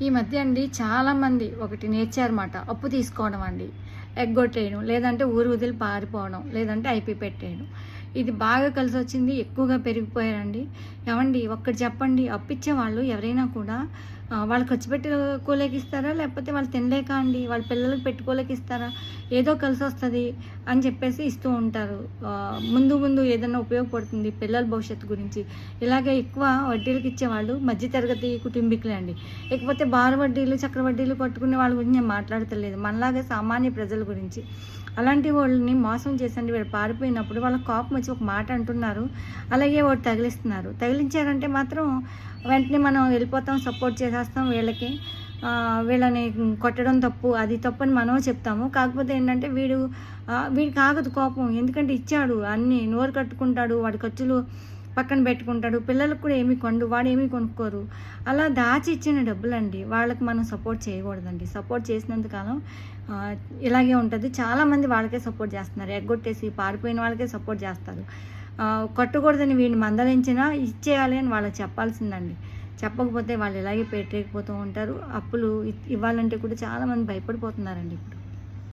ఈ మధ్య అండి చాలామంది ఒకటి నేర్చారన్నమాట. అప్పు తీసుకోవడం అండి. ఎగ్గొట్టేయడం లేదంటే ఊరు వదిలి పారిపోవడం లేదంటే ఐపీ పెట్టేయడం. ఇది బాగా కలిసి వచ్చింది ఎక్కువగా పెరిగిపోయారండి. ఏమండి ఒక్కటి చెప్పండి అప్పిచ్చే వాళ్ళు ఎవరైనా కూడా వాళ్ళు ఖర్చు పెట్టుకోలేక ఇస్తారా లేకపోతే వాళ్ళు తినలేక అండి వాళ్ళ పిల్లలకు పెట్టుకోలేక ఇస్తారా ఏదో కలిసి వస్తుంది అని చెప్పేసి ఇస్తూ ఉంటారు. ముందు ముందు ఏదైనా ఉపయోగపడుతుంది పిల్లల భవిష్యత్తు గురించి. ఇలాగే ఎక్కువ వడ్డీలకు ఇచ్చేవాళ్ళు మధ్యతరగతి కుటుంబీకులే అండి లేకపోతే బారు వడ్డీలు చక్ర వడ్డీలు కట్టుకునే వాళ్ళ గురించి నేను మాట్లాడతలేదు. మనలాగే సామాన్య ప్రజలు గురించి. అలాంటి వాళ్ళని మోసం చేసండి వీళ్ళు పారిపోయినప్పుడు వాళ్ళ కోపం వచ్చి ఒక మాట అంటున్నారు అలాగే వాడు తగిలిస్తున్నారు. తగిలించారంటే మాత్రం వెంటనే మనం వెళ్ళిపోతాం సపోర్ట్ చేసేస్తాం వీళ్ళకి. వీళ్ళని కొట్టడం తప్పు అది తప్పు అని మనం చెప్తాము. కాకపోతే ఏంటంటే వీడు వీడికి ఆగదు కోపం. ఎందుకంటే ఇచ్చాడు అన్నీ నోరు కట్టుకుంటాడు వాడి ఖర్చులు పక్కన పెట్టుకుంటాడు. పిల్లలకు కూడా ఏమీ కొండు వాడు ఏమీ కొనుక్కోరు. అలా దాచి ఇచ్చిన డబ్బులండి. వాళ్ళకి మనం సపోర్ట్ చేయకూడదండి. సపోర్ట్ చేసినంత కాలం ఇలాగే ఉంటుంది. చాలామంది వాళ్ళకే సపోర్ట్ చేస్తున్నారు. ఎగ్గొట్టేసి పారిపోయిన వాళ్ళకే సపోర్ట్ చేస్తారు. కట్టకూడదని కొట్టకూడదని వీడిని మందలించినా ఇచ్చేయాలి అని వాళ్ళకి చెప్పాల్సిందండి. చెప్పకపోతే వాళ్ళు ఇలాగే పెట్టేకపోతూ ఉంటారు. అప్పులు ఇవ్వాలంటే కూడా చాలామంది భయపడిపోతున్నారండి ఇప్పుడు.